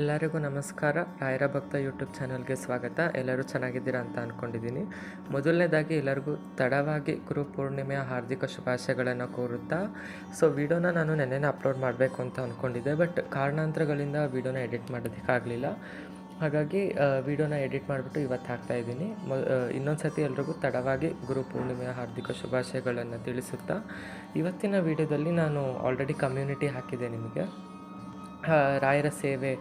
ಎಲ್ಲರಿಗೂ ನಮಸ್ಕಾರ. ರಾಯರ ಭಕ್ತ ಯೂಟ್ಯೂಬ್ ಚಾನಲ್ಗೆ ಸ್ವಾಗತ. ಎಲ್ಲರೂ ಚೆನ್ನಾಗಿದ್ದೀರಾ ಅಂತ ಅಂದ್ಕೊಂಡಿದ್ದೀನಿ ಮೊದಲನೇದಾಗಿ ಎಲ್ಲರಿಗೂ ತಡವಾಗಿ ಗುರು ಪೂರ್ಣಿಮೆಯ ಹಾರ್ದಿಕ ಶುಭಾಶಯಗಳನ್ನು ಕೋರುತ್ತಾ, ಸೊ ವಿಡಿಯೋನ ನಾನು ನೆನ್ನೆನೇ ಅಪ್ಲೋಡ್ ಮಾಡಬೇಕು ಅಂತ ಅಂದ್ಕೊಂಡಿದ್ದೆ ಬಟ್ ಕಾರಣಾಂತರಗಳಿಂದ ವಿಡಿಯೋನ ಎಡಿಟ್ ಮಾಡೋದಕ್ಕಾಗಲಿಲ್ಲ. ಹಾಗಾಗಿ ವಿಡಿಯೋನ ಎಡಿಟ್ ಮಾಡಿಬಿಟ್ಟು ಇವತ್ತು ಹಾಕ್ತಾ ಇದ್ದೀನಿ. ಮೊ ಇನ್ನೊಂದು ಸತಿ ಎಲ್ರಿಗೂ ತಡವಾಗಿ ಗುರು ಪೂರ್ಣಿಮೆಯ ಹಾರ್ದಿಕ ಶುಭಾಶಯಗಳನ್ನು ತಿಳಿಸುತ್ತಾ, ಇವತ್ತಿನ ವಿಡಿಯೋದಲ್ಲಿ ನಾನು ಆಲ್ರೆಡಿ ಕಮ್ಯುನಿಟಿ ಹಾಕಿದೆ ನಿಮಗೆ. ರಾಯರ ಸೇವೆ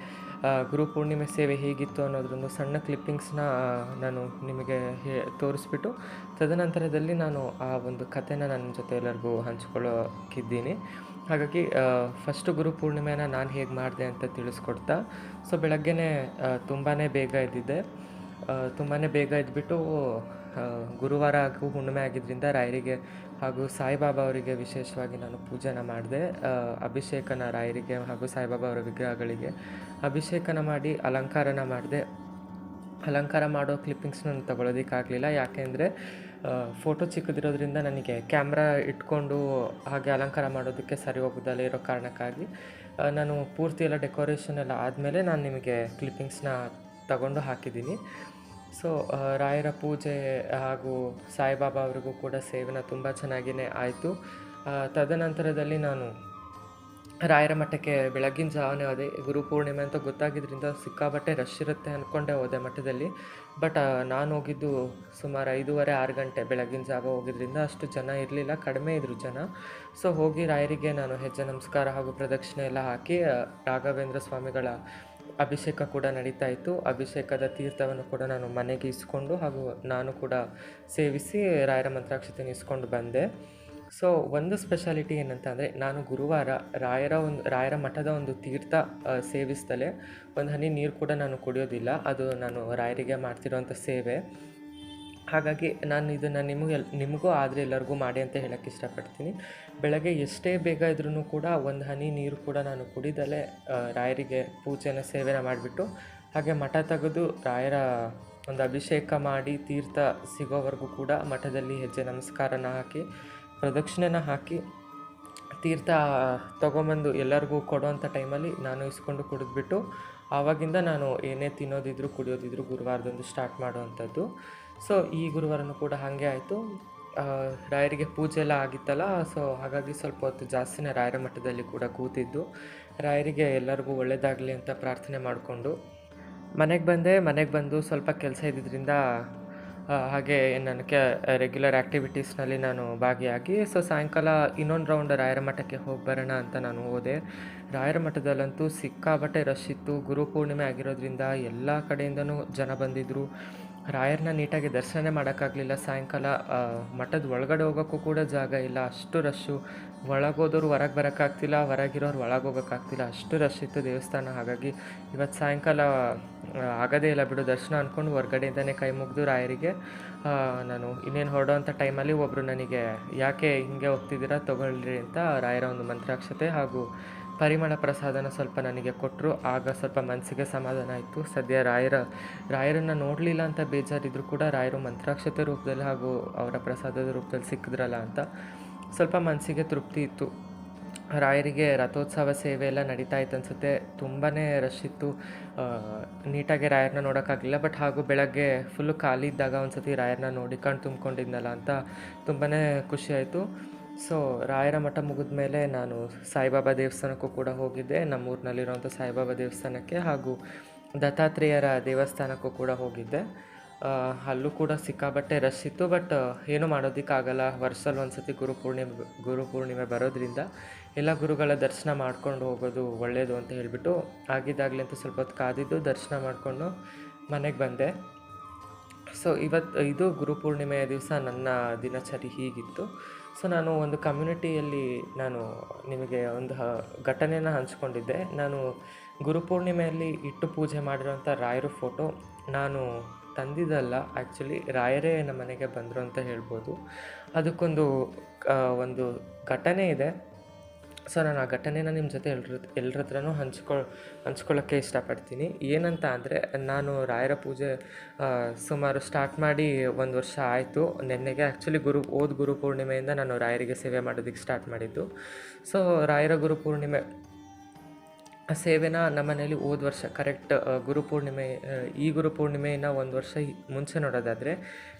ಗುರು ಪೂರ್ಣಿಮೆ ಸೇವೆ ಹೇಗಿತ್ತು ಅನ್ನೋದ್ರೊಂದು ಸಣ್ಣ ಕ್ಲಿಪ್ಪಿಂಗ್ಸ್ನ ನಾನು ನಿಮಗೆ ಹೇ ತೋರಿಸ್ಬಿಟ್ಟು ತದನಂತರದಲ್ಲಿ ನಾನು ಆ ಒಂದು ಕಥೆನ ನನ್ನ ಜೊತೆ ಎಲ್ಲರಿಗೂ ಹಂಚ್ಕೊಳ್ಳೋಕ್ಕಿದ್ದೀನಿ ಹಾಗಾಗಿ ಫಸ್ಟು ಗುರು ಪೂರ್ಣಿಮೆನ ನಾನು ಹೇಗೆ ಮಾಡಿದೆ ಅಂತ ತಿಳಿಸ್ಕೊಡ್ತಾ ಸೊ ಬೆಳಗ್ಗೆನೇ ತುಂಬಾ ಬೇಗ ಇದ್ದಿದ್ದೆ ತುಂಬಾ ಬೇಗ ಎದ್ಬಿಟ್ಟು ಆ, ಗುರುವಾರ ಹಾಗೂ ಹುಣ್ಣಿಮೆ ಆಗಿದ್ದರಿಂದ ರಾಯರಿಗೆ ಹಾಗೂ ಸಾಯಿಬಾಬಾ ಅವರಿಗೆ ವಿಶೇಷವಾಗಿ ನಾನು ಪೂಜೆನ ಮಾಡಿದೆ. ಅಭಿಷೇಕನ ರಾಯರಿಗೆ ಹಾಗೂ ಸಾಯಿಬಾಬಾ ಅವರ ವಿಗ್ರಹಗಳಿಗೆ ಅಭಿಷೇಕನ ಮಾಡಿ ಅಲಂಕಾರನ ಮಾಡಿದೆ. ಅಲಂಕಾರ ಮಾಡೋ ಕ್ಲಿಪ್ಪಿಂಗ್ಸ್ ನಾನು ತಗೊಳ್ಳೋದಕ್ಕಾಗಲಿಲ್ಲ ಯಾಕೆಂದರೆ ಫೋಟೋ ಚಿಕ್ಕದಿರೋದ್ರಿಂದ ನನಗೆ ಕ್ಯಾಮ್ರಾ ಇಟ್ಕೊಂಡು ಹಾಗೆ ಅಲಂಕಾರ ಮಾಡೋದಕ್ಕೆ ಸರಿ ಹೋಗೋದಲ್ಲ ಇರೋ ಕಾರಣಕ್ಕಾಗಿ ನಾನು ಪೂರ್ತಿ ಎಲ್ಲ ಡೆಕೋರೇಷನ್ ಎಲ್ಲ ಆದಮೇಲೆ ನಾನು ನಿಮಗೆ ಕ್ಲಿಪ್ಪಿಂಗ್ಸ್ನ ತಗೊಂಡು ಹಾಕಿದ್ದೀನಿ. ಸೊ ರಾಯರ ಪೂಜೆ ಹಾಗೂ ಸಾಯಿಬಾಬಾ ಅವರಿಗೂ ಕೂಡ ಸೇವನ ತುಂಬ ಚೆನ್ನಾಗಿಯೇ ಆಯಿತು. ತದನಂತರದಲ್ಲಿ ನಾನು ರಾಯರ ಮಠಕ್ಕೆ ಬೆಳಗಿನ ಜಾವನೇ ಹೋದೆ. ಗುರು ಪೂರ್ಣಿಮೆ ಅಂತ ಗೊತ್ತಾಗಿದ್ದರಿಂದ ಸಿಕ್ಕಾಬಟ್ಟೆ ರಶ್ ಇರುತ್ತೆ ಅಂದ್ಕೊಂಡೆ ಹೋದೆ ಮಠದಲ್ಲಿ. ಬಟ್ ನಾನು ಹೋಗಿದ್ದು ಸುಮಾರು ಐದೂವರೆ, ಆರು ಗಂಟೆ ಬೆಳಗಿನ ಜಾವ ಹೋಗಿದ್ರಿಂದ ಅಷ್ಟು ಜನ ಇರಲಿಲ್ಲ. ಕಡಿಮೆ ಇದ್ದರು ಜನ. ಸೊ ಹೋಗಿ ರಾಯರಿಗೆ ನಾನು ಹೆಜ್ಜೆ, ನಮಸ್ಕಾರ ಹಾಗೂ ಪ್ರದಕ್ಷಿಣೆ ಎಲ್ಲ ಹಾಕಿ ರಾಘವೇಂದ್ರ ಸ್ವಾಮಿಗಳ ಅಭಿಷೇಕ ಕೂಡ ನಡೀತಾ ಇತ್ತು. ಅಭಿಷೇಕದ ತೀರ್ಥವನ್ನು ಕೂಡ ನಾನು ಮನೆಗೆ ಇಸ್ಕೊಂಡು ಹಾಗೂ ನಾನು ಕೂಡ ಸೇವಿಸಿ ರಾಯರ ಮಂತ್ರಾಕ್ಷತೆಯನ್ನು ಇಸ್ಕೊಂಡು ಬಂದೆ. ಸೊ ಒಂದು ಸ್ಪೆಷಾಲಿಟಿ ಏನಂತ ಅಂದರೆ ನಾನು ಗುರುವಾರ ರಾಯರ ಒಂದು, ರಾಯರ ಮಠದ ಒಂದು ತೀರ್ಥ ಸೇವಿಸ್ತಲೇ ಒಂದು ಹನಿ ನೀರು ಕೂಡ ನಾನು ಕುಡಿಯೋದಿಲ್ಲ. ಅದು ನಾನು ರಾಯರಿಗೆ ಮಾಡ್ತಿರೋವಂಥ ಸೇವೆ. ಹಾಗಾಗಿ ನಾನು ಇದನ್ನು ನಿಮಗೆ ನಿಮಗೂ ಆದರೆ ಎಲ್ಲರಿಗೂ ಮಾಡಿ ಅಂತ ಹೇಳೋಕ್ಕೆ ಇಷ್ಟಪಡ್ತೀನಿ. ಬೆಳಗ್ಗೆ ಎಷ್ಟೇ ಬೇಗ ಇದ್ರೂ ಕೂಡ ಒಂದು ಹನಿ ನೀರು ಕೂಡ ನಾನು ಕುಡಿದಲೇ ರಾಯರಿಗೆ ಪೂಜೆನ ಸೇವೆನ ಮಾಡಿಬಿಟ್ಟು, ಹಾಗೆ ಮಠ ತೆಗೆದು ರಾಯರ ಒಂದು ಅಭಿಷೇಕ ಮಾಡಿ ತೀರ್ಥ ಸಿಗೋವರೆಗೂ ಕೂಡ ಮಠದಲ್ಲಿ ಹೆಜ್ಜೆ ನಮಸ್ಕಾರನ ಹಾಕಿ, ಪ್ರದಕ್ಷಿಣೆನ ಹಾಕಿ ತೀರ್ಥ ತೊಗೊಂಬಂದು ಎಲ್ಲರಿಗೂ ಕೊಡೋವಂಥ ಟೈಮಲ್ಲಿ ನಾನು ಇಸ್ಕೊಂಡು ಕುಡಿದ್ಬಿಟ್ಟು, ಆವಾಗಿಂದ ನಾನು ಏನೇ ತಿನ್ನೋದಿದ್ರು, ಕುಡಿಯೋದಿದ್ರು ಗುರುವಾರದಂದು ಸ್ಟಾರ್ಟ್ ಮಾಡೋವಂಥದ್ದು. ಸೊ ಈ ಗುರುವಾರನೂ ಕೂಡ ಹಾಗೆ ಆಯಿತು. ರಾಯರಿಗೆ ಪೂಜೆ ಎಲ್ಲ ಆಗಿತ್ತಲ್ಲ ಸೊ ಹಾಗಾಗಿ ಸ್ವಲ್ಪ ಹೊತ್ತು ಜಾಸ್ತಿನೇ ರಾಯರ ಮಠದಲ್ಲಿ ಕೂಡ ಕೂತಿದ್ದು. ರಾಯರಿಗೆ ಎಲ್ಲರಿಗೂ ಒಳ್ಳೆಯದಾಗಲಿ ಅಂತ ಪ್ರಾರ್ಥನೆ ಮಾಡಿಕೊಂಡು, ಮನೆಗೆ ಬಂದೆ, ಮನೆಗೆ ಬಂದು ಸ್ವಲ್ಪ ಕೆಲಸ ಇದ್ದಿದ್ದರಿಂದ ಹಾಗೆ ನನ್ನ ಕೆ ರೆಗ್ಯುಲರ್ ಆ್ಯಕ್ಟಿವಿಟೀಸ್ನಲ್ಲಿ ನಾನು ಭಾಗಿಯಾಗಿ ಸೊ ಸಾಯಂಕಾಲ ಇನ್ನೊಂದು ರೌಂಡ್ ರಾಯರ ಮಠಕ್ಕೆ ಹೋಗಿ ಬರೋಣ ಅಂತ ನಾನು ಹೋದೆ. ರಾಯರ ಮಠದಲ್ಲಂತೂ ಸಿಕ್ಕಾಬಟ್ಟೆ ರಶ್ ಇತ್ತು. ಗುರು ಪೂರ್ಣಿಮೆ ಆಗಿರೋದ್ರಿಂದ ಎಲ್ಲ ಕಡೆಯಿಂದನೂ ಜನ ಬಂದಿದ್ದರು ರಾಯರನ್ನ ನೀಟಾಗಿ ದರ್ಶನ ಮಾಡೋಕ್ಕಾಗಲಿಲ್ಲ. ಸಾಯಂಕಾಲ ಮಠದ ಒಳಗಡೆ ಹೋಗೋಕ್ಕೂ ಕೂಡ ಜಾಗ ಇಲ್ಲ. ಅಷ್ಟು ರಶ್ಶು ಒಳಗೋದವ್ರು ಹೊರಗೆ ಬರೋಕ್ಕಾಗ್ತಿಲ್ಲ. ಹೊರಗಿರೋರು ಒಳಗೆ ಹೋಗೋಕ್ಕಾಗ್ತಿಲ್ಲ. ಅಷ್ಟು ರಶ್ ಇತ್ತು ದೇವಸ್ಥಾನ. ಹಾಗಾಗಿ ಇವತ್ತು ಸಾಯಂಕಾಲ ಆಗೋದೇ ಇಲ್ಲ ಬಿಡು. ದರ್ಶನ ಅಂದ್ಕೊಂಡು ಹೊರಗಡೆಯಿಂದನೇ ಕೈ ಮುಗಿದು ರಾಯರಿಗೆ ನಾನು ಇನ್ನೇನು ಹೊರಡೋವಂಥ ಟೈಮಲ್ಲಿ ಒಬ್ಬರು ನನಗೆ, ಯಾಕೆ ಹಿಂಗೆ ಹೋಗ್ತಿದ್ದೀರಾ? ತೊಗೊಳ್ರಿ ಅಂತ ರಾಯರ ಒಂದು ಮಂತ್ರಾಕ್ಷತೆ ಹಾಗೂ ಪರಿಮಳ ಪ್ರಸಾದನ ಸ್ವಲ್ಪ ನನಗೆ ಕೊಟ್ಟರು ಆಗ ಸ್ವಲ್ಪ ಮನಸ್ಸಿಗೆ ಸಮಾಧಾನ ಆಯಿತು. ಸದ್ಯ ರಾಯರ, ರಾಯರನ್ನು ನೋಡಲಿಲ್ಲ ಅಂತ ಬೇಜಾರಿದ್ರು ಕೂಡ ರಾಯರು ಮಂತ್ರಾಕ್ಷತೆ ರೂಪದಲ್ಲಿ ಹಾಗೂ ಅವರ ಪ್ರಸಾದದ ರೂಪದಲ್ಲಿ ಸಿಕ್ಕಿದ್ರಲ್ಲ ಅಂತ ಸ್ವಲ್ಪ ಮನಸ್ಸಿಗೆ ತೃಪ್ತಿ ಇತ್ತು. ರಾಯರಿಗೆ ರಥೋತ್ಸವ ಸೇವೆ ಎಲ್ಲ ನಡೀತಾ ಇತ್ತು ಅನಿಸುತ್ತೆ. ತುಂಬಾ ರಶ್ ಇತ್ತು. ನೀಟಾಗಿ ರಾಯರನ್ನ ನೋಡೋಕ್ಕಾಗಲಿಲ್ಲ ಬಟ್ ಹಾಗೂ ಬೆಳಗ್ಗೆ ಫುಲ್ಲು ಖಾಲಿ ಇದ್ದಾಗ ಒಂದು ಸತಿ ರಾಯರನ್ನ ನೋಡಿ ಕಣ್ಣು ತುಂಬ್ಕೊಂಡಿದ್ನಲ್ಲ ಅಂತ ತುಂಬಾ ಖುಷಿಯಾಯಿತು ಸೊ ರಾಯರ ಮಠ ಮುಗಿದ ಮೇಲೆ ನಾನು ಸಾಯಿಬಾಬಾ ದೇವಸ್ಥಾನಕ್ಕೂ ಕೂಡ ಹೋಗಿದ್ದೆ. ನಮ್ಮೂರಿನಲ್ಲಿರುವಂಥ ಸಾಯಿಬಾಬಾ ದೇವಸ್ಥಾನಕ್ಕೆ ಹಾಗೂ ದತ್ತಾತ್ರೇಯರ ದೇವಸ್ಥಾನಕ್ಕೂ ಕೂಡ ಹೋಗಿದ್ದೆ. ಅಲ್ಲೂ ಕೂಡ ಸಿಕ್ಕಾಬಟ್ಟೆ ರಶ್ ಇತ್ತು ಬಟ್ ಏನೂ ಮಾಡೋದಕ್ಕಾಗಲ್ಲ. ವರ್ಷದಲ್ಲಿ ಒಂದು ಸತಿ ಗುರು ಪೂರ್ಣಿಮೆ ಗುರು ಪೂರ್ಣಿಮೆ ಬರೋದ್ರಿಂದ ಎಲ್ಲ ಗುರುಗಳ ದರ್ಶನ ಮಾಡ್ಕೊಂಡು ಹೋಗೋದು ಒಳ್ಳೆಯದು ಅಂತ ಹೇಳಿಬಿಟ್ಟು ಆಗಿದ್ದಾಗಲೇ ಅಂತ ಸ್ವಲ್ಪ ಹೊತ್ತು ಕಾದಿದ್ದು ದರ್ಶನ ಮಾಡಿಕೊಂಡು ಮನೆಗೆ ಬಂದೆ. ಸೊ ಇವತ್ತು ಇದು ಗುರು ಪೂರ್ಣಿಮೆಯ ದಿವಸ ನನ್ನ ದಿನಚರಿ ಹೀಗಿತ್ತು. ಸೊ ನಾನು ಒಂದು ಕಮ್ಯುನಿಟಿಯಲ್ಲಿ ನಾನು ನಿಮಗೆ ಒಂದು ಹ ಹಂಚಿಕೊಂಡಿದ್ದೆ. ನಾನು ಗುರುಪೂರ್ಣಿಮೆಯಲ್ಲಿ ಇಟ್ಟು ಪೂಜೆ ಮಾಡಿರೋಂಥ ರಾಯರ ಫೋಟೋ ನಾನು ತಂದಿದ್ದಲ್ಲ. ಆ್ಯಕ್ಚುಲಿ ರಾಯರೇ ನಮ್ಮ ಮನೆಗೆ ಬಂದರು ಅಂತ ಹೇಳ್ಬೋದು. ಅದಕ್ಕೊಂದು ಒಂದು ಘಟನೆ ಇದೆ. ಸೊ ನಾನು ಆ ಘಟನೆನ ನಿಮ್ಮ ಜೊತೆ ಎಲ್ರ ಎಲ್ಲರ ಹತ್ರನೂ ಹಂಚ್ಕೊ ಹಂಚ್ಕೊಳ್ಳೋಕ್ಕೆ ಇಷ್ಟಪಡ್ತೀನಿ. ಏನಂತ ಅಂದರೆ, ನಾನು ರಾಯರ ಪೂಜೆ ಸುಮಾರು ಸ್ಟಾರ್ಟ್ ಮಾಡಿ ಒಂದು ವರ್ಷ ಆಯಿತು. ನೆನ್ನೆಗೆ ಆ್ಯಕ್ಚುಲಿ ಗುರು ಓದ್ ಗುರು ಪೂರ್ಣಿಮೆಯಿಂದ ನಾನು ರಾಯರಿಗೆ ಸೇವೆ ಮಾಡೋದಕ್ಕೆ ಸ್ಟಾರ್ಟ್ ಮಾಡಿದ್ದು. ಸೊ ರಾಯರ ಗುರು ಪೂರ್ಣಿಮೆ ಸೇವೆನ ನಮ್ಮ ಮನೇಲಿ ಹೋದ ವರ್ಷ ಕರೆಕ್ಟ್ ಗುರುಪೂರ್ಣಿಮೆ ಪೂರ್ಣಿಮೆ ಈ ಗುರುಪೂರ್ಣಿಮೆಯಿಂದ ಒಂದು ವರ್ಷ ಮುಂಚೆ ನೋಡೋದಾದರೆ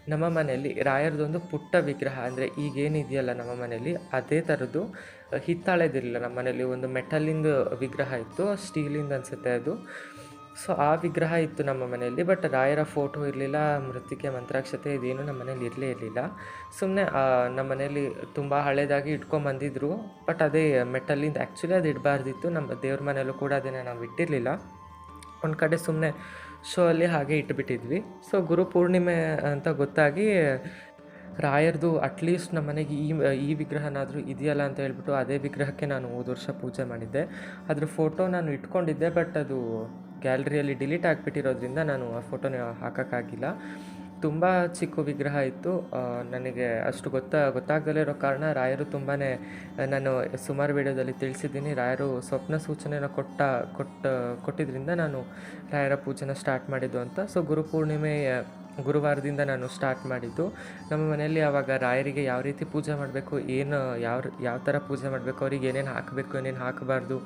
ನಮ್ಮ ಮನೆಯಲ್ಲಿ ರಾಯರದೊಂದು ಪುಟ್ಟ ವಿಗ್ರಹ ಅಂದರೆ ಈಗೇನಿದೆಯಲ್ಲ ನಮ್ಮ ಮನೆಯಲ್ಲಿ ಅದೇ ಥರದ್ದು ಹಿತ್ತಾಳೆದಿರಲಿಲ್ಲ. ನಮ್ಮ ಮನೆಯಲ್ಲಿ ಒಂದು ಮೆಟಲಿಂದು ವಿಗ್ರಹ ಇತ್ತು ಸ್ಟೀಲಿಂದ ಅನಿಸುತ್ತೆ ಅದು. ಸೊ ಆ ವಿಗ್ರಹ ಇತ್ತು ನಮ್ಮ ಮನೆಯಲ್ಲಿ, ಬಟ್ ರಾಯರ ಫೋಟೋ ಇರಲಿಲ್ಲ ಮೃತ್ತಿಕೆ ಮಂತ್ರಾಕ್ಷತೆ ಇದೇನು ನಮ್ಮ ಮನೇಲಿ ಇರಲೇ ಇರಲಿಲ್ಲ. ಸುಮ್ಮನೆ ನಮ್ಮ ಮನೇಲಿ ತುಂಬ ಹಳೇದಾಗಿ ಇಟ್ಕೊಂಬಂದಿದ್ರು ಬಟ್ ಅದೇ ಮೆಟಲಿಂದ ಆ್ಯಕ್ಚುಲಿ ಅದು ಇಡಬಾರ್ದಿತ್ತು. ನಮ್ಮ ದೇವ್ರ ಮನೆಯಲ್ಲೂ ಕೂಡ ಅದನ್ನು ನಾವು ಇಟ್ಟಿರಲಿಲ್ಲ. ಒಂದು ಕಡೆ ಸುಮ್ಮನೆ ಶೋ ಅಲ್ಲಿ ಹಾಗೆ ಇಟ್ಬಿಟ್ಟಿದ್ವಿ. ಸೊ ಗುರು ಪೂರ್ಣಿಮೆ ಅಂತ ಗೊತ್ತಾಗಿ ರಾಯರ್ದು ಅಟ್ಲೀಸ್ಟ್ ನಮ್ಮ ಮನೆಗೆ ಈ ಈ ವಿಗ್ರಹನಾದರೂ ಇದೆಯಲ್ಲ ಅಂತ ಹೇಳ್ಬಿಟ್ಟು ಅದೇ ವಿಗ್ರಹಕ್ಕೆ ನಾನು ಹೋದ ವರ್ಷ ಪೂಜೆ ಮಾಡಿದ್ದೆ. ಅದ್ರ ಫೋಟೋ ನಾನು ಇಟ್ಕೊಂಡಿದ್ದೆ ಬಟ್ ಅದು ಗ್ಯಾಲರಿಯಲ್ಲಿ ಡಿಲೀಟ್ ಆಗಿಬಿಟ್ಟಿರೋದ್ರಿಂದ ನಾನು ಆ ಫೋಟೋನ ಹಾಕೋಕ್ಕಾಗಿಲ್ಲ. ತುಂಬ ಚಿಕ್ಕ ವಿಗ್ರಹ ಇತ್ತು. ನನಗೆ ಅಷ್ಟು ಗೊತ್ತ ಗೊತ್ತಾಗದಲ್ಲೇ ಇರೋ ಕಾರಣ ರಾಯರು ತುಂಬಾ ನಾನು ಸುಮಾರು ವಿಡಿಯೋದಲ್ಲಿ ತಿಳಿಸಿದ್ದೀನಿ. ರಾಯರು ಸ್ವಪ್ನ ಸೂಚನೆನ ಕೊಟ್ಟ ಕೊಟ್ಟ ಕೊಟ್ಟಿದ್ದರಿಂದ ನಾನು ರಾಯರ ಪೂಜೆನ ಸ್ಟಾರ್ಟ್ ಮಾಡಿದ್ದು ಅಂತ. ಸೊ ಗುರುಪೂರ್ಣಿಮೆ ಗುರುವಾರದಿಂದ ನಾನು ಸ್ಟಾರ್ಟ್ ಮಾಡಿದ್ದು. ನಮ್ಮ ಮನೆಯಲ್ಲಿ ಆವಾಗ ರಾಯರಿಗೆ ಯಾವ ರೀತಿ ಪೂಜೆ ಮಾಡಬೇಕು, ಏನು ಯಾವ ಯಾವ ಥರ ಪೂಜೆ ಮಾಡಬೇಕು, ಅವ್ರಿಗೆ ಏನೇನು ಹಾಕಬೇಕು, ಏನೇನು ಹಾಕಬಾರ್ದು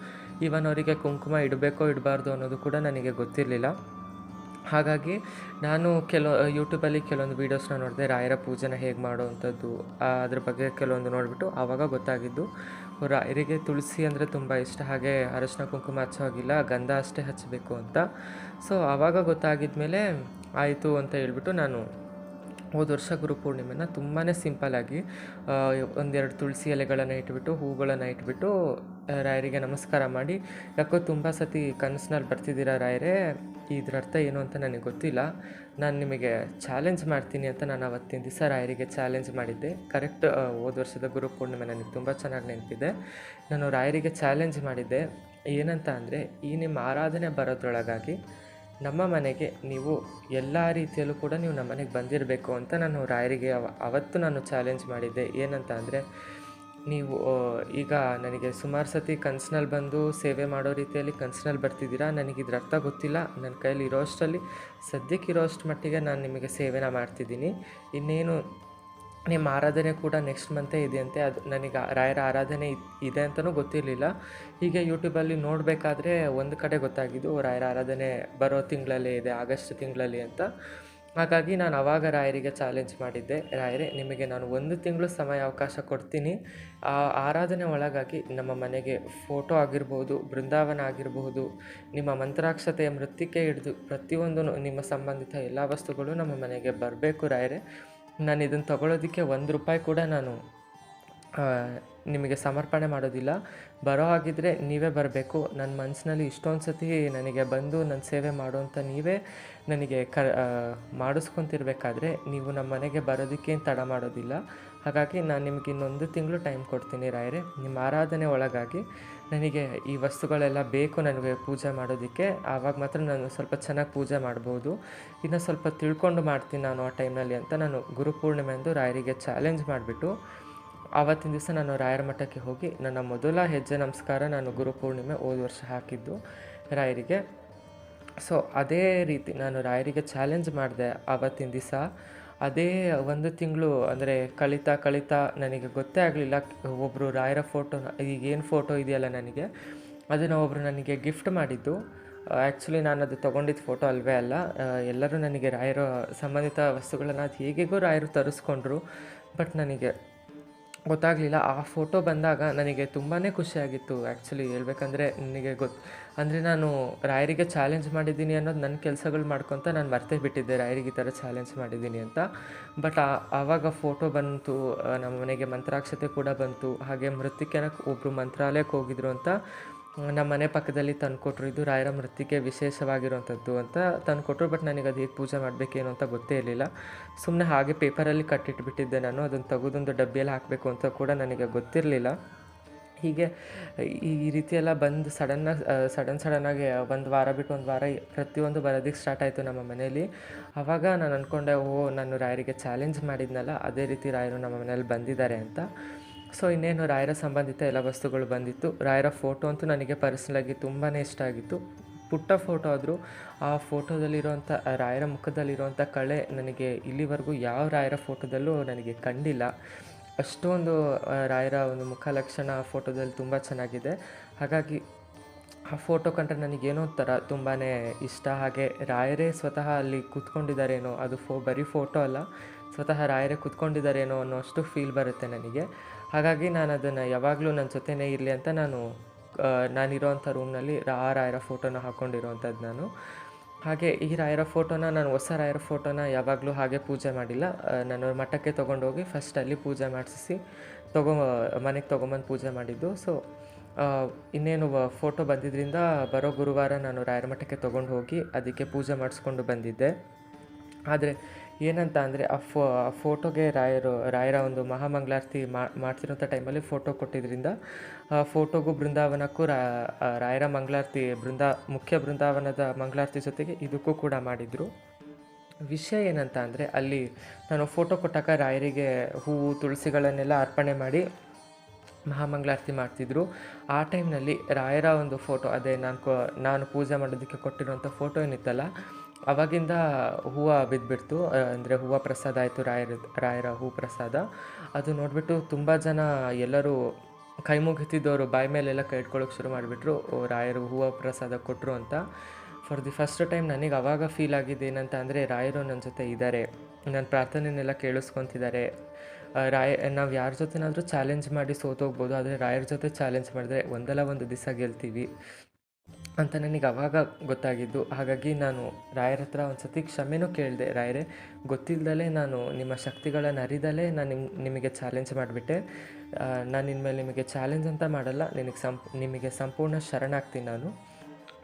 ಈವನ್ ಅವರಿಗೆ ಕುಂಕುಮ ಇಡಬೇಕೋ, ಇಡಬಾರ್ದು ಅನ್ನೋದು ಕೂಡ ನನಗೆ ಗೊತ್ತಿರಲಿಲ್ಲ. ಹಾಗಾಗಿ ನಾನು ಕೆಲವು ಯೂಟ್ಯೂಬಲ್ಲಿ ಕೆಲವೊಂದು ವೀಡಿಯೋಸ್ನ ನೋಡಿದೆ, ರಾಯರ ಪೂಜೆನ ಹೇಗೆ ಮಾಡುವಂಥದ್ದು ಅದ್ರ ಬಗ್ಗೆ ಕೆಲವೊಂದು ನೋಡಿಬಿಟ್ಟು ಆವಾಗ ಗೊತ್ತಾಗಿದ್ದು. ರಾಯರಿಗೆ ತುಳಸಿ ಅಂದರೆ ತುಂಬ ಇಷ್ಟ, ಹಾಗೆ ಅರಶಿನ ಕುಂಕುಮ ಹಚ್ಚೋಗಿಲ್ಲ ಗಂಧ ಅಷ್ಟೇ ಹಚ್ಚಬೇಕು ಅಂತ. ಸೊ ಆವಾಗ ಗೊತ್ತಾಗಿದ್ಮೇಲೆ ಆಯಿತು ಅಂತ ಹೇಳ್ಬಿಟ್ಟು ನಾನು ಹೋದ ವರ್ಷ ಗುರುಪೂರ್ಣಿಮೆನ ತುಂಬಾ ಸಿಂಪಲ್ಲಾಗಿ ಒಂದೆರಡು ತುಳಸಿ ಎಲೆಗಳನ್ನು ಇಟ್ಬಿಟ್ಟು, ಹೂಗಳನ್ನು ಇಟ್ಬಿಟ್ಟು ರಾಯರಿಗೆ ನಮಸ್ಕಾರ ಮಾಡಿ, ಯಾಕೋ ತುಂಬ ಸತಿ ಕನಸಿನಲ್ಲಿ ಬರ್ತಿದ್ದೀರಾ ರಾಯರೇ, ಇದ್ರ ಅರ್ಥ ಏನು ಅಂತ ನನಗೆ ಗೊತ್ತಿಲ್ಲ. ನಾನು ನಿಮಗೆ ಚಾಲೆಂಜ್ ಮಾಡ್ತೀನಿ ಅಂತ ನಾನು ಅವತ್ತಿನ ದಿವಸ ರಾಯರಿಗೆ ಚಾಲೆಂಜ್ ಮಾಡಿದ್ದೆ. ಕರೆಕ್ಟ್ ಹೋದ ವರ್ಷದ ಗುರುಪೂರ್ಣಿಮೆ ನನಗೆ ತುಂಬ ಚೆನ್ನಾಗಿ ನೆನಪಿದೆ. ನಾನು ರಾಯರಿಗೆ ಚಾಲೆಂಜ್ ಮಾಡಿದ್ದೆ. ಏನಂತ ಅಂದರೆ, ಈ ನಿಮ್ಮ ಆರಾಧನೆ ಬರೋದ್ರೊಳಗಾಗಿ ನಮ್ಮ ಮನೆಗೆ ನೀವು ಎಲ್ಲ ರೀತಿಯಲ್ಲೂ ಕೂಡ ನೀವು ನಮ್ಮ ಮನೆಗೆ ಬಂದಿರಬೇಕು ಅಂತ ನಾನು ರಾಯರಿಗೆ ಅವ, ಅವತ್ತು ನಾನು ಚಾಲೆಂಜ್ ಮಾಡಿದ್ದೆ. ಏನಂತ ಅಂದರೆ, ನೀವು ಈಗ ನನಗೆ ಸುಮಾರು ಸತಿ ಕನ್ಸಿನಲ್ಲಿ ಬಂದು ಸೇವೆ ಮಾಡೋ ರೀತಿಯಲ್ಲಿ ಕನ್ಸಿನಲ್ಲಿ ಬರ್ತಿದ್ದೀರಾ? ನನಗೆ ಇದ್ರ ಅರ್ಥ ಗೊತ್ತಿಲ್ಲ. ನನ್ನ ಕೈಯಲ್ಲಿ ಇರೋಷ್ಟರಲ್ಲಿ ಸದ್ಯಕ್ಕೆ ಇರೋಷ್ಟು ಮಟ್ಟಿಗೆ ನಾನು ನಿಮಗೆ ಸೇವೆನ ಮಾಡ್ತಿದ್ದೀನಿ. ಇನ್ನೇನು ನಿಮ್ಮ ಆರಾಧನೆ ಕೂಡ ನೆಕ್ಸ್ಟ್ ಮಂತೇ ಇದೆಯಂತೆ. ಅದು ನನಗೆ ರಾಯರ ಆರಾಧನೆ ಇದೆ ಅಂತಲೂ ಗೊತ್ತಿರಲಿಲ್ಲ. ಹೀಗೆ ಯೂಟ್ಯೂಬಲ್ಲಿ ನೋಡಬೇಕಾದ್ರೆ ಒಂದು ಕಡೆ ಗೊತ್ತಾಗಿದ್ದು ರಾಯರ ಆರಾಧನೆ ಬರೋ ತಿಂಗಳಲ್ಲೇ ಇದೆ, ಆಗಸ್ಟ್ ತಿಂಗಳಲ್ಲಿ ಅಂತ. ಹಾಗಾಗಿ ನಾನು ಆವಾಗ ರಾಯರಿಗೆ ಚಾಲೆಂಜ್ ಮಾಡಿದ್ದೆ. ರಾಯರೇ, ನಿಮಗೆ ನಾನು ಒಂದು ತಿಂಗಳು ಸಮಯ ಅವಕಾಶ ಕೊಡ್ತೀನಿ. ಆ ಆರಾಧನೆ ಒಳಗಾಗಿ ನಮ್ಮ ಮನೆಗೆ ಫೋಟೋ ಆಗಿರ್ಬೋದು, ಬೃಂದಾವನ ಆಗಿರಬಹುದು ನಿಮ್ಮ ಮಂತ್ರಾಕ್ಷತೆಯ ಮೃತ್ತಿಕೆ ಹಿಡಿದು ಪ್ರತಿಯೊಂದು ನಿಮ್ಮ ಸಂಬಂಧಿತ ಎಲ್ಲ ವಸ್ತುಗಳು ನಮ್ಮ ಮನೆಗೆ ಬರಬೇಕು ರಾಯರೇ. ನಾನು ಇದನ್ನು ತಗೊಳ್ಳೋದಕ್ಕೆ ಒಂದು ರೂಪಾಯಿ ಕೂಡ ನಾನು ನಿಮಗೆ ಸಮರ್ಪಣೆ ಮಾಡೋದಿಲ್ಲ. ಬರೋ ಹಾಗಿದ್ರೆ ನೀವೇ ಬರಬೇಕು. ನನ್ನ ಮನಸ್ಸಿನಲ್ಲಿ ಇಷ್ಟೊಂದು ಸತಿ ನನಗೆ ಬಂದು ನನ್ನ ಸೇವೆ ಮಾಡುವಂಥ ನೀವೇ ನನಗೆ ಕ ಮಾಡಿಸ್ಕೊತಿರ್ಬೇಕಾದ್ರೆ ನೀವು ನಮ್ಮ ಮನೆಗೆ ಬರೋದಕ್ಕೇನು ತಡ ಮಾಡೋದಿಲ್ಲ. ಹಾಗಾಗಿ ನಾನು ನಿಮಗೆ ಇನ್ನೊಂದು ತಿಂಗಳು ಟೈಮ್ ಕೊಡ್ತೀನಿ ರಾಯರೇ. ನಿಮ್ಮ ಆರಾಧನೆ ಒಳಗಾಗಿ ನನಗೆ ಈ ವಸ್ತುಗಳೆಲ್ಲ ಬೇಕು ನನಗೆ ಪೂಜೆ ಮಾಡೋದಕ್ಕೆ. ಆವಾಗ ಮಾತ್ರ ನಾನು ಸ್ವಲ್ಪ ಚೆನ್ನಾಗಿ ಪೂಜೆ ಮಾಡ್ಬೋದು. ಇನ್ನು ಸ್ವಲ್ಪ ತಿಳ್ಕೊಂಡು ಮಾಡ್ತೀನಿ ನಾನು ಆ ಟೈಮ್ನಲ್ಲಿ ಅಂತ ನಾನು ಗುರುಪೂರ್ಣಿಮೆ ಎಂದು ರಾಯರಿಗೆ ಚಾಲೆಂಜ್ ಮಾಡಿಬಿಟ್ಟು ಆವತ್ತಿನ ದಿವಸ ನಾನು ರಾಯರ ಮಠಕ್ಕೆ ಹೋಗಿ ನನ್ನ ಮೊದಲ ಹೆಜ್ಜೆ ನಮಸ್ಕಾರ ನಾನು ಗುರುಪೂರ್ಣಿಮೆ ಹೋದ ವರ್ಷ ಹಾಕಿದ್ದು ರಾಯರಿಗೆ. ಸೊ ಅದೇ ರೀತಿ ನಾನು ರಾಯರಿಗೆ ಚಾಲೆಂಜ್ ಮಾಡಿದೆ ಆವತ್ತಿನ ದಿವಸ. ಅದೇ ಒಂದು ತಿಂಗಳು ಅಂದರೆ ಕಳೀತಾ ಕಳೀತಾ ನನಗೆ ಗೊತ್ತೇ ಆಗಲಿಲ್ಲ. ಒಬ್ಬರು ರಾಯರ ಫೋಟೋ ಈಗೇನು ಫೋಟೋ ಇದೆಯಲ್ಲ ನನಗೆ, ಅದನ್ನು ಒಬ್ಬರು ನನಗೆ ಗಿಫ್ಟ್ ಮಾಡಿದ್ದು. ಆ್ಯಕ್ಚುಲಿ ನಾನು ಅದು ತೊಗೊಂಡಿದ್ದ ಫೋಟೋ ಅಲ್ವೇ ಅಲ್ಲ. ಎಲ್ಲರೂ ನನಗೆ ರಾಯರ ಸಂಬಂಧಿತ ವಸ್ತುಗಳನ್ನು ಅದು ಹೇಗೆಗೋ ರಾಯರು ತರಿಸ್ಕೊಂಡ್ರು. ಬಟ್ ನನಗೆ ಗೊತ್ತಾಗಲಿಲ್ಲ. ಆ ಫೋಟೋ ಬಂದಾಗ ನನಗೆ ತುಂಬಾ ಖುಷಿಯಾಗಿತ್ತು. ಆ್ಯಕ್ಚುಲಿ ಹೇಳ್ಬೇಕಂದ್ರೆ ನನಗೆ ಗೊತ್ತು ಅಂದರೆ ನಾನು ರಾಯರಿಗೆ ಚಾಲೆಂಜ್ ಮಾಡಿದ್ದೀನಿ ಅನ್ನೋದು ನನ್ನ ಕೆಲಸಗಳು ಮಾಡ್ಕೊತ ನಾನು ಮರ್ತೇ ಬಿಟ್ಟಿದ್ದೆ. ರಾಯರಿಗೆ ಈ ಥರ ಚಾಲೆಂಜ್ ಮಾಡಿದ್ದೀನಿ ಅಂತ. ಬಟ್ ಆವಾಗ ಫೋಟೋ ಬಂತು ನಮ್ಮ ಮನೆಗೆ ಮಂತ್ರಾಕ್ಷತೆ ಕೂಡ ಬಂತು. ಹಾಗೆ ಮೃತಿಕೆನ ಒಬ್ಬರು ಮಂತ್ರಾಲಯಕ್ಕೆ ಹೋಗಿದ್ರು ಅಂತ ನಮ್ಮ ಮನೆ ಪಕ್ಕದಲ್ಲಿ ತಂದುಕೊಟ್ರು. ಇದು ರಾಯರ ಮೃತಿಗೆ ವಿಶೇಷವಾಗಿರುವಂಥದ್ದು ಅಂತ ತಂದುಕೊಟ್ರು, ಬಟ್ ನನಗೆ ಅದು ಹೇಗೆ ಪೂಜೆ ಮಾಡಬೇಕೇನು ಅಂತ ಗೊತ್ತೇ ಇರಲಿಲ್ಲ. ಸುಮ್ಮನೆ ಹಾಗೆ ಪೇಪರಲ್ಲಿ ಕಟ್ಟಿಟ್ಬಿಟ್ಟಿದ್ದೆ ನಾನು, ಅದನ್ನು ತೆಗೆದೊಂದು ಡಬ್ಬಿಯಲ್ಲಿ ಹಾಕಬೇಕು ಅಂತ ಕೂಡ ನನಗೆ ಗೊತ್ತಿರಲಿಲ್ಲ. ಹೀಗೆ ಈ ರೀತಿಯೆಲ್ಲ ಬಂದು ಸಡನ್ನಾಗಿ ಸಡನ್ ಸಡನ್ನಾಗಿ ಒಂದು ವಾರ ಬಿಟ್ಟು ಒಂದು ವಾರ ಪ್ರತಿಯೊಂದು ಬರೋದಕ್ಕೆ ಸ್ಟಾರ್ಟ್ ಆಯಿತು ನಮ್ಮ ಮನೆಯಲ್ಲಿ. ಆವಾಗ ನಾನು ಅಂದ್ಕೊಂಡೆ ಓ ನಾನು ರಾಯರಿಗೆ ಚಾಲೆಂಜ್ ಮಾಡಿದ್ನಲ್ಲ, ಅದೇ ರೀತಿ ರಾಯರು ನಮ್ಮ ಮನೇಲಿ ಬಂದಿದ್ದಾರೆ ಅಂತ. ಸೊ, ಇನ್ನೇನು ರಾಯರ ಸಂಬಂಧಿತ ಎಲ್ಲ ವಸ್ತುಗಳು ಬಂದಿತ್ತು. ರಾಯರ ಫೋಟೋ ಅಂತೂ ನನಗೆ ಪರ್ಸ್ನಲಾಗಿ ತುಂಬಾ ಇಷ್ಟ ಆಗಿತ್ತು. ಪುಟ್ಟ ಫೋಟೋ ಆದರೂ ಆ ಫೋಟೋದಲ್ಲಿರುವಂಥ, ರಾಯರ ಮುಖದಲ್ಲಿರುವಂಥ ಕಳೆ ನನಗೆ ಇಲ್ಲಿವರೆಗೂ ಯಾವ ರಾಯರ ಫೋಟೋದಲ್ಲೂ ನನಗೆ ಕಂಡಿಲ್ಲ. ಅಷ್ಟೊಂದು ರಾಯರ ಒಂದು ಮುಖ ಲಕ್ಷಣ ಆ ಫೋಟೋದಲ್ಲಿ ತುಂಬ ಚೆನ್ನಾಗಿದೆ. ಹಾಗಾಗಿ ಆ ಫೋಟೋ ಕಂಡ್ರೆ ನನಗೇನೋ ಒಂಥರ ತುಂಬಾ ಇಷ್ಟ. ಹಾಗೆ ರಾಯರೇ ಸ್ವತಃ ಅಲ್ಲಿ ಕೂತ್ಕೊಂಡಿದ್ದಾರೇನೋ, ಅದು ಫೋ, ಬರೀ ಫೋಟೋ ಅಲ್ಲ. ಸ್ವತಃ ರಾಯರೇ ಕೂತ್ಕೊಂಡಿದ್ದಾರೇನೋ ಅನ್ನೋ ಅಷ್ಟು ಫೀಲ್ ಬರುತ್ತೆ ನನಗೆ. ಹಾಗಾಗಿ ನಾನು ಅದನ್ನು ಯಾವಾಗಲೂ ನನ್ನ ಜೊತೆನೇ ಇರಲಿ ಅಂತ ನಾನು ನಾನಿರೋವಂಥ ರೂಮ್ನಲ್ಲಿ ಆ ರಾಯರ ಫೋಟೋನ ಹಾಕ್ಕೊಂಡಿರೋವಂಥದ್ದು ನಾನು. ಹಾಗೆ ಈ ರಾಯರ ಫೋಟೋನ, ನಾನು ಹೊಸ ರಾಯರ ಫೋಟೋನ ಯಾವಾಗಲೂ ಹಾಗೆ ಪೂಜೆ ಮಾಡಿಲ್ಲ. ನಾನು ಮಠಕ್ಕೆ ತೊಗೊಂಡೋಗಿ ಫಸ್ಟ್ ಅಲ್ಲಿ ಪೂಜೆ ಮಾಡಿಸಿ, ತಗೊ, ಮನೆಗೆ ತೊಗೊಂಬಂದು ಪೂಜೆ ಮಾಡಿದ್ದು. ಸೊ ಇನ್ನೇನು ಫೋಟೋ ಬಂದಿದ್ದರಿಂದ ಬರೋ ಗುರುವಾರ ನಾನು ರಾಯರ ಮಠಕ್ಕೆ ತೊಗೊಂಡು ಹೋಗಿ ಅದಕ್ಕೆ ಪೂಜೆ ಮಾಡಿಸ್ಕೊಂಡು ಬಂದಿದ್ದೆ. ಆದರೆ ಏನಂತ ಅಂದರೆ ಆ ಫೋ, ಆ ಫೋಟೋಗೆ ರಾಯರು, ರಾಯರ ಒಂದು ಮಹಾಮಂಗಳಾರತಿ ಮಾಡ್ತಿರೋಂಥ ಟೈಮಲ್ಲಿ ಫೋಟೋ ಕೊಟ್ಟಿದ್ದರಿಂದ ಆ ಫೋಟೋಗೂ ಬೃಂದಾವನಕ್ಕೂ ರಾಯರ ಮಂಗಳಾರತಿ ಬೃಂದ, ಮುಖ್ಯ ಬೃಂದಾವನದ ಮಂಗಳಾರತಿ ಜೊತೆಗೆ ಇದಕ್ಕೂ ಕೂಡ ಮಾಡಿದರು. ವಿಷಯ ಏನಂತ ಅಂದರೆ ಅಲ್ಲಿ ನಾನು ಫೋಟೋ ಕೊಟ್ಟಾಗ ರಾಯರಿಗೆ ಹೂವು, ತುಳಸಿಗಳನ್ನೆಲ್ಲ ಅರ್ಪಣೆ ಮಾಡಿ ಮಹಾಮಂಗಳಾರತಿ ಮಾಡ್ತಿದ್ರು. ಆ ಟೈಮ್ನಲ್ಲಿ ರಾಯರ ಒಂದು ಫೋಟೋ, ಅದೇ ನಾನು ನಾನು ಪೂಜೆ ಮಾಡೋದಕ್ಕೆ ಕೊಟ್ಟಿರುವಂಥ ಫೋಟೋ ಏನಿತ್ತಲ್ಲ ಅವಾಗಿಂದ ಹೂವು ಬಿದ್ದುಬಿಡ್ತು ಅಂದರೆ ಹೂವು ಪ್ರಸಾದ ಆಯಿತು, ರಾಯರ ರಾಯರ ಹೂ ಪ್ರಸಾದ. ಅದು ನೋಡಿಬಿಟ್ಟು ತುಂಬ ಜನ ಎಲ್ಲರೂ ಕೈ ಮುಗಿತಿದ್ದವರು ಬಾಯಿ ಮೇಲೆಲ್ಲ ಕೈ ಇಟ್ಕೊಳ್ಳೋಕೆ ಶುರು ಮಾಡಿಬಿಟ್ರು ರಾಯರು ಹೂವು ಪ್ರಸಾದ ಕೊಟ್ಟರು ಅಂತ. ಫಾರ್ ದಿ ಫಸ್ಟ್ ಟೈಮ್ ನನಗೆ ಅವಾಗ ಫೀಲ್ ಆಗಿದ್ದು ಏನಂತ ಅಂದರೆ, ರಾಯರು ನನ್ನ ಜೊತೆ ಇದ್ದಾರೆ ನನ್ನ ಪ್ರಾರ್ಥನೆನೆಲ್ಲ ಕೇಳಿಸ್ಕೊತಿದ್ದಾರೆ ರಾಯ, ನಾವು ಯಾರ ಜೊತೆನಾದರೂ ಚಾಲೆಂಜ್ ಮಾಡಿ ಸೋತೋಗ್ಬೋದು, ಆದರೆ ರಾಯರ ಜೊತೆ ಚಾಲೆಂಜ್ ಮಾಡಿದ್ರೆ ಒಂದಲ್ಲ ಒಂದು ದಿವಸ ಗೆಲ್ತೀವಿ. ಅಂತ ನನಗೆ ಅವಾಗ ಗೊತ್ತಾಗಿದ್ದು. ಹಾಗಾಗಿ ನಾನು ರಾಯರ ಹತ್ರ ಒಂದು ಸತಿ ಕ್ಷಮೆನೂ ಕೇಳಿದೆ, ರಾಯರೇ ಗೊತ್ತಿಲ್ಲದಲೇ ನಾನು ನಿಮ್ಮ ಶಕ್ತಿಗಳನ್ನು ಅರಿದಲೇ ನಾನು ನಿಮ್, ನಿಮಗೆ ಚಾಲೆಂಜ್ ಮಾಡಿಬಿಟ್ಟೆ. ನಾನು ಇನ್ಮೇಲೆ ನಿಮಗೆ ಚಾಲೆಂಜ್ ಅಂತ ಮಾಡಲ್ಲ, ನಿನಗೆ ಸಂಪ್, ನಿಮಗೆ ಸಂಪೂರ್ಣ ಶರಣಾಗ್ತೀನಿ ನಾನು.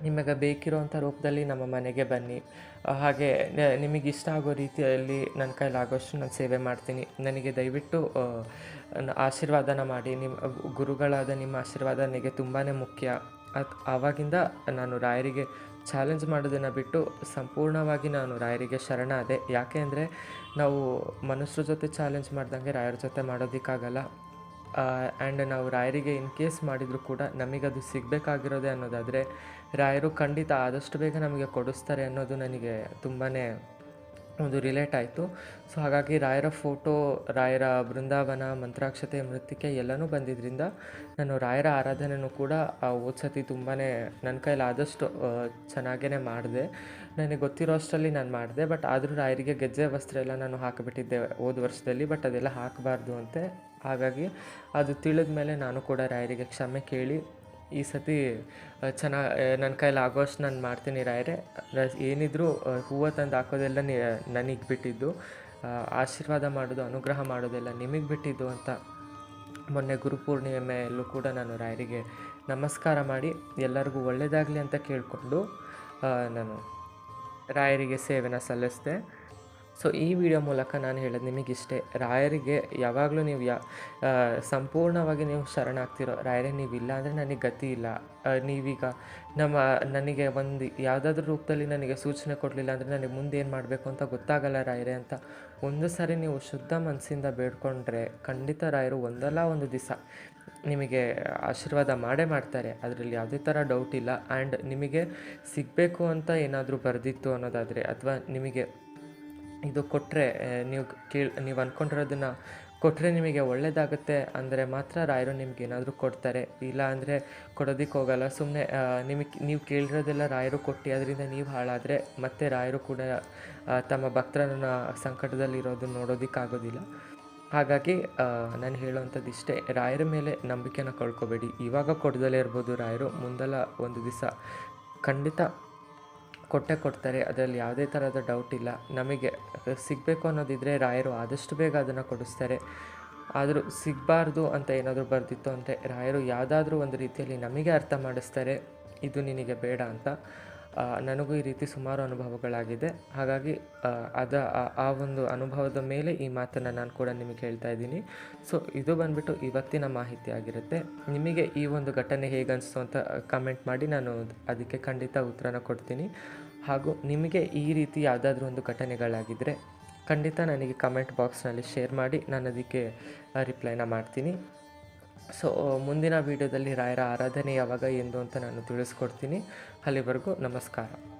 ನಿಮಗೆ ಬೇಕಿರೋವಂಥ ರೂಪದಲ್ಲಿ ನಮ್ಮ ಮನೆಗೆ ಬನ್ನಿ. ಹಾಗೆ ನಿಮಗೆ ಇಷ್ಟ ಆಗೋ ರೀತಿಯಲ್ಲಿ ನನ್ನ ಕೈಲಾಗೋಷ್ಟು ನಾನು ಸೇವೆ ಮಾಡ್ತೀನಿ. ನನಗೆ ದಯವಿಟ್ಟು ಆಶೀರ್ವಾದನ ಮಾಡಿ. ನಿಮ್ಮ ಗುರುಗಳಾದ ನಿಮ್ಮ ಆಶೀರ್ವಾದ ನನಗೆ ತುಂಬಾ ಮುಖ್ಯ. ಅದು ಆವಾಗಿಂದ ನಾನು ರಾಯರಿಗೆ ಚಾಲೆಂಜ್ ಮಾಡೋದನ್ನು ಬಿಟ್ಟು ಸಂಪೂರ್ಣವಾಗಿ ನಾನು ರಾಯರಿಗೆ ಶರಣಾದೆ ಯಾಕೆ ಅಂದರೆ ನಾವು ಮನುಷ್ಯರ ಜೊತೆ ಚಾಲೆಂಜ್ ಮಾಡ್ದಂಗೆ ರಾಯರ ಜೊತೆ ಮಾಡೋದಕ್ಕಾಗಲ್ಲ. ಆ್ಯಂಡ್ ನಾವು ರಾಯರಿಗೆ ಇನ್ ಕೇಸ್ ಮಾಡಿದರೂ ಕೂಡ ನಮಗದು ಸಿಗಬೇಕಾಗಿರೋದೆ ಅನ್ನೋದಾದರೆ ರಾಯರು ಖಂಡಿತ ಆದಷ್ಟು ಬೇಗ ನಮಗೆ ಕೊಡಿಸ್ತಾರೆ ಅನ್ನೋದು ನನಗೆ ತುಂಬಾ ಒಂದು ರಿಲೇಟ್ ಆಯಿತು. ಸೊ ಹಾಗಾಗಿ ರಾಯರ ಫೋಟೋ ರಾಯರ ಬೃಂದಾವನ, ಮಂತ್ರಾಕ್ಷತೆ, ಮೃತ್ತಿಕೆ ಎಲ್ಲನೂ ಬಂದಿದ್ದರಿಂದ ನಾನು ರಾಯರ ಆರಾಧನೆಯೂ ಕೂಡ ಆ ಹೋದ ಸತಿ ತುಂಬಾ ನನ್ನ ಕೈಲಿ ಆದಷ್ಟು ಚೆನ್ನಾಗೇ ಮಾಡಿದೆ. ನನಗೆ ಗೊತ್ತಿರೋ ಅಷ್ಟರಲ್ಲಿ ನಾನು ಮಾಡಿದೆ ಬಟ್ ಆದರೂ ರಾಯರಿಗೆ ಗೆಜ್ಜೆ, ವಸ್ತ್ರ ಎಲ್ಲ ನಾನು ಹಾಕಿಬಿಟ್ಟಿದ್ದೆ ಹೋದ ವರ್ಷದಲ್ಲಿ ಬಟ್ ಅದೆಲ್ಲ ಹಾಕಬಾರ್ದು ಅಂತೆ. ಹಾಗಾಗಿ ಅದು ತಿಳಿದ ಮೇಲೆ ನಾನು ಕೂಡ ರಾಯರಿಗೆ ಕ್ಷಮೆ ಕೇಳಿ ಈ ಸತಿ ಚೆನ್ನಾಗಿ ನನ್ನ ಕೈಲಿ ಆಗೋಷ್ಟು ನಾನು ಮಾಡ್ತೀನಿ ರಾಯರೆ. ಏನಿದ್ರೂ ಹೂವು ತಂದು ಹಾಕೋದೆಲ್ಲ ನನಗೆ ಬಿಟ್ಟಿದ್ದು. ಆಶೀರ್ವಾದ ಮಾಡೋದು, ಅನುಗ್ರಹ ಮಾಡೋದೆಲ್ಲ ನಿಮಗೆ ಬಿಟ್ಟಿದ್ದು ಅಂತ ಮೊನ್ನೆ ಗುರುಪೂರ್ಣಿಮೆಯಲ್ಲೂ ಕೂಡ ನಾನು ರಾಯರಿಗೆ ನಮಸ್ಕಾರ ಮಾಡಿ ಎಲ್ಲರಿಗೂ ಒಳ್ಳೆಯದಾಗಲಿ ಅಂತ ಕೇಳಿಕೊಂಡು ನಾನು ರಾಯರಿಗೆ ಸೇವೆನ ಸಲ್ಲಿಸಿದೆ. ಸೊ ಈ ವಿಡಿಯೋ ಮೂಲಕ ನಾನು ಹೇಳೋದು ನಿಮಗಿಷ್ಟೇ, ರಾಯರಿಗೆ ಯಾವಾಗಲೂ ನೀವು ಯಾ ಸಂಪೂರ್ಣವಾಗಿ ನೀವು ಶರಣಾಗ್ತಿರೋ ರಾಯರೇ ನೀವಿಲ್ಲ ಅಂದರೆ ನನಗೆ ಗತಿ ಇಲ್ಲ. ನೀವೀಗ ನಮ್ಮ, ನನಗೆ ಒಂದು ಯಾವುದಾದ್ರೂ ರೂಪದಲ್ಲಿ ನನಗೆ ಸೂಚನೆ ಕೊಡಲಿಲ್ಲ ಅಂದರೆ ನನಗೆ ಮುಂದೆ ಏನು ಮಾಡಬೇಕು ಅಂತ ಗೊತ್ತಾಗಲ್ಲ ರಾಯರೇ ಅಂತ ಒಂದು ಸಾರಿ ನೀವು ಶುದ್ಧ ಮನಸ್ಸಿಂದ ಬೇಡ್ಕೊಂಡ್ರೆ ಖಂಡಿತ ರಾಯರು ಒಂದಲ್ಲ ಒಂದು ದಿವಸ ನಿಮಗೆ ಆಶೀರ್ವಾದ ಮಾಡೇ ಮಾಡ್ತಾರೆ. ಅದರಲ್ಲಿ ಯಾವುದೇ ಥರ ಡೌಟ್ ಇಲ್ಲ. ಆ್ಯಂಡ್ ನಿಮಗೆ ಸಿಗಬೇಕು ಅಂತ ಏನಾದರೂ ಬರೆದಿತ್ತು ಅನ್ನೋದಾದರೆ ಅಥವಾ ನಿಮಗೆ ಇದು ಕೊಟ್ಟರೆ ನೀವು ಕೇಳಿ, ನೀವು ಅಂದ್ಕೊಂಡಿರೋದನ್ನು ಕೊಟ್ಟರೆ ನಿಮಗೆ ಒಳ್ಳೆಯದಾಗುತ್ತೆ ಅಂದರೆ ಮಾತ್ರ ರಾಯರು ನಿಮ್ಗೆ ಏನಾದರೂ ಕೊಡ್ತಾರೆ. ಇಲ್ಲ ಅಂದರೆ ಕೊಡೋದಕ್ಕೆ ಹೋಗಲ್ಲ. ಸುಮ್ಮನೆ ನಿಮಗೆ ನೀವು ಕೇಳಿರೋದೆಲ್ಲ ರಾಯರು ಕೊಟ್ಟು, ಅದರಿಂದ ನೀವು ಹಾಳಾದರೆ ಮತ್ತೆ ರಾಯರು ಕೂಡ ತಮ್ಮ ಭಕ್ತರನ್ನು ಸಂಕಟದಲ್ಲಿರೋದನ್ನ ನೋಡೋದಕ್ಕಾಗೋದಿಲ್ಲ ಹಾಗಾಗಿ ನಾನು ಹೇಳುವಂಥದ್ದು ಇಷ್ಟೇ ರಾಯರ ಮೇಲೆ ನಂಬಿಕೆನ ಕಳ್ಕೊಬೇಡಿ. ಇವಾಗ ಕೊಡದಲ್ಲೇ ಇರ್ಬೋದು ರಾಯರು ಮುಂದೆಲ್ಲ ಒಂದು ದಿವಸ. ಖಂಡಿತ ಕೊಟ್ಟೆ ಕೊಡ್ತಾರೆ, ಅದರಲ್ಲಿ ಯಾವುದೇ ಥರದ ಡೌಟ್ ಇಲ್ಲ. ನಮಗೆ ಸಿಗಬೇಕು ಅನ್ನೋದಿದ್ದರೆ ರಾಯರು ಆದಷ್ಟು ಬೇಗ ಅದನ್ನು ಕೊಡಿಸ್ತಾರೆ. ಆದರೂ ಸಿಗಬಾರ್ದು ಅಂತ ಏನಾದರೂ ಬರೆದಿತ್ತು ಅಂದರೆ ರಾಯರು ಯಾವುದಾದ್ರೂ ಒಂದು ರೀತಿಯಲ್ಲಿ ನಮಗೆ ಅರ್ಥ ಮಾಡಿಸ್ತಾರೆ, ಇದು ನಿನಗೆ ಬೇಡ ಅಂತ. ನನಗೂ ಈ ರೀತಿ ಸುಮಾರು ಅನುಭವಗಳಾಗಿದೆ. ಹಾಗಾಗಿ ಅದ, ಆ- ಒಂದು ಅನುಭವದ ಮೇಲೆ ಈ ಮಾತನ್ನು ನಾನು ಕೂಡ ನಿಮಗೆ ಹೇಳ್ತಾ ಇದ್ದೀನಿ. ಸೊ, ಇದು ಬಂದ್ಬಿಟ್ಟು ಇವತ್ತಿನ ಮಾಹಿತಿ ಆಗಿರುತ್ತೆ. ನಿಮಗೆ ಈ ಒಂದು ಘಟನೆ ಹೇಗೆ ಅಂತ ಕಮೆಂಟ್ ಮಾಡಿ ನಾನು ಅದಕ್ಕೆ ಖಂಡಿತ ಉತ್ತರನ ಕೊಡ್ತೀನಿ. ಹಾಗೂ ನಿಮಗೆ ಈ ರೀತಿ ಯಾವುದಾದ್ರೂ ಒಂದು ಘಟನೆಗಳಾಗಿದ್ದರೆ ಖಂಡಿತ ನನಗೆ ಕಮೆಂಟ್ ಬಾಕ್ಸ್ನಲ್ಲಿ ಶೇರ್ ಮಾಡಿ, ನಾನು ಅದಕ್ಕೆ ರಿಪ್ಲೈನ ಮಾಡ್ತೀನಿ. ಸೊ, ಮುಂದಿನ ವೀಡಿಯೋದಲ್ಲಿ ರಾಯರ ಆರಾಧನೆ ಯಾವಾಗ, ಎಂದು ಅಂತ ನಾನು ತಿಳಿಸ್ಕೊಡ್ತೀನಿ. ಅಲ್ಲಿವರೆಗೂ ನಮಸ್ಕಾರ.